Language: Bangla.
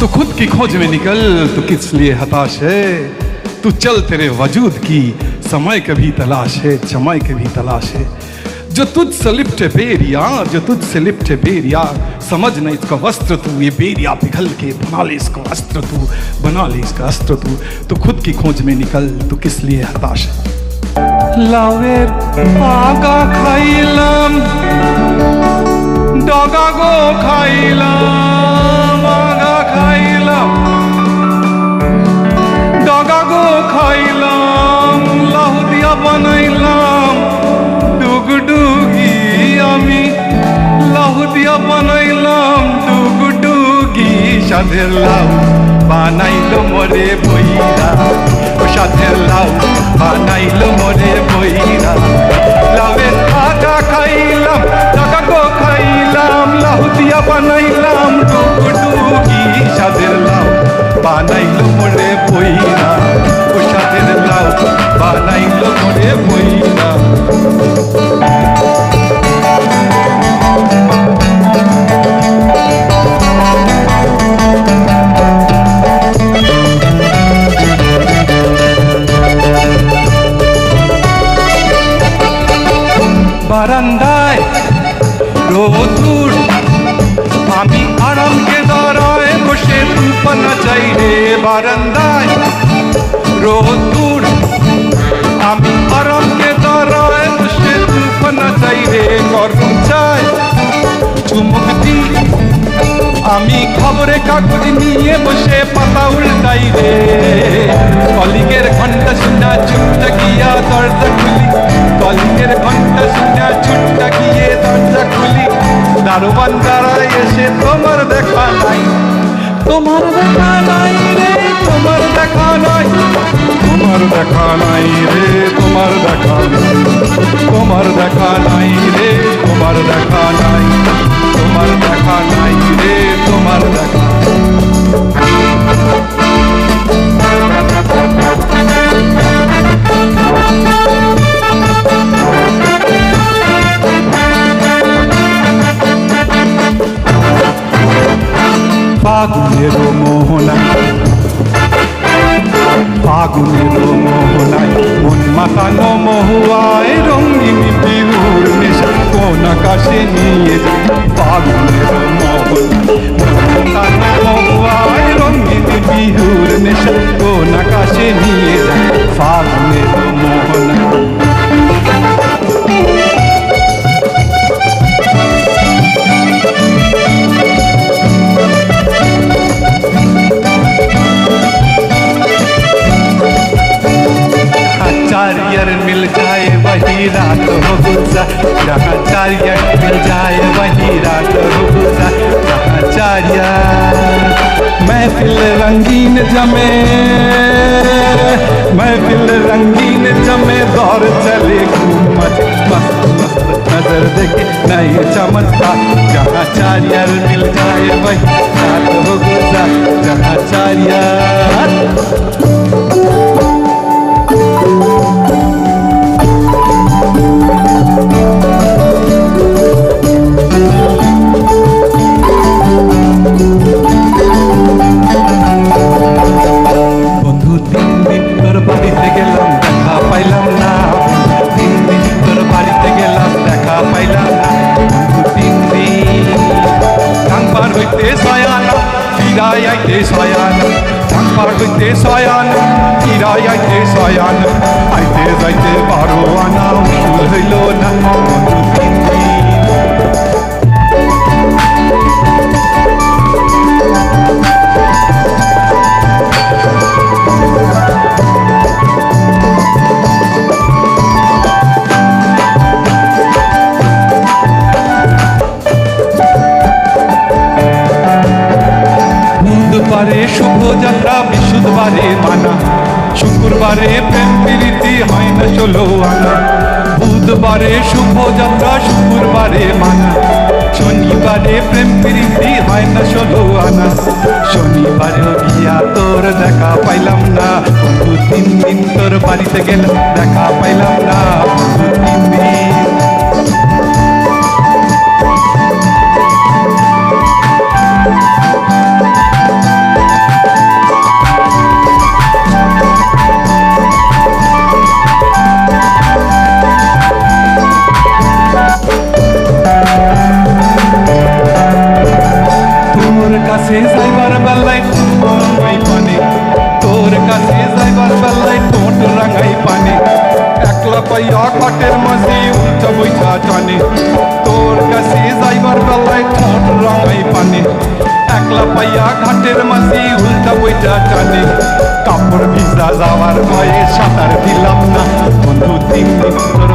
तो खुद की खोज में निकल, तू किस लिए हताश है? तू चल तेरे वजूद की, समय कभी तलाश है, समय कभी तलाश है। जो तुझ से लिपटे बेरिया, जो तुझ से लिपटे बेरिया, समझ न इसका वस्त्र तू, ये बेरिया पिघल के बना ले इसका अस्त्र तू, बना ले इसका अस्त्र तू। तू खुद की खोज में निकल, तू किस लिए हताश है? लावे पागा खाइलम डगा गो खाइलम খাইলাম ডগা গো খাইলাম লাহু দিয়া বানাইলাম। ডুগডুগি আমি লাহু দিয়া বানাইলাম। ডুগডুগি সাধের লাউ বানাইলো মরে বইরা। ও সাধের লাউ বানাইলো মরে বইরা। লাউয়ের বানাইলো বারান্দায় রোদুর আমি আরামকে দাঁড়ায় বসে তুলপানা চাই রে, গরম চাই। চুমুক দি। আমি খবরে কাগজ নিয়ে বসে পাতা উল্টাই রে। কলিগের ঘণ্টা শুনা চুপটা গিয়া দরজা খুলি। কলিগের ঘণ্টা শুনা চুপটা গিয়ে দরজা খুলি। দারোয়ান তোমার দেখা নাই রে, তোমার দেখা নাই। তোমার দেখা নাই রে, তোমার দেখা নাই। তোমার দেখা নাই রে, তোমার দেখা নাই। ফাগুনের মোহনায় ফাগুনের মোহনায়, মন মাতানো মহুয়ায় রঙিন বিহুর নেশা কোন আকাশে নিয়ে ফাগুনের মোহনায় चारियर मिल जाए वही रात हो गुलजार जहाँ चारियर मिल जाए वही रात हो गुलजार जहाँ चारियर महफिल रंगीन जमे महफिल रंगीन जमे दौर चले घूमत नज़र देखे नए चमत्कार जहाँ चारियर मिल जाए वही रात हो गुलजार जहाँ चारियर ফিরাই আইতে সয়ানা টাংপার হইতে সয়ানা ফিরাই আইতে সয়ানা আইতে যাইতে বারো শুভযাত্রা বিশুদ্ধবারে মানা। শুক্রবারে প্রেম প্রীতি হয় না ষোলো আনা। বুধবারে শুভযাত্রা শুক্রবারে মানা। শনিবারে প্রেম প্রীতি হয় না ষোলো আনা। শনিবারেও গিয়া তোর দেখা পাইলাম না। তিন দিন তোর বাড়িতে গেলাম দেখা পাইলাম না। তিন দিন পাইয়া মাঝে উল্টা বৈঠা টানে। তোর কাছে যাইবার বেলায় ঠোঁট রঙাই পানে। একলা পাইয়া ঘাটের মাঝে উল্টা বৈঠা টানে। কাপড় ভিজা যাওয়ার ভয়ে সাঁতার দিলাম না। বন্ধু, তিন দিন তোর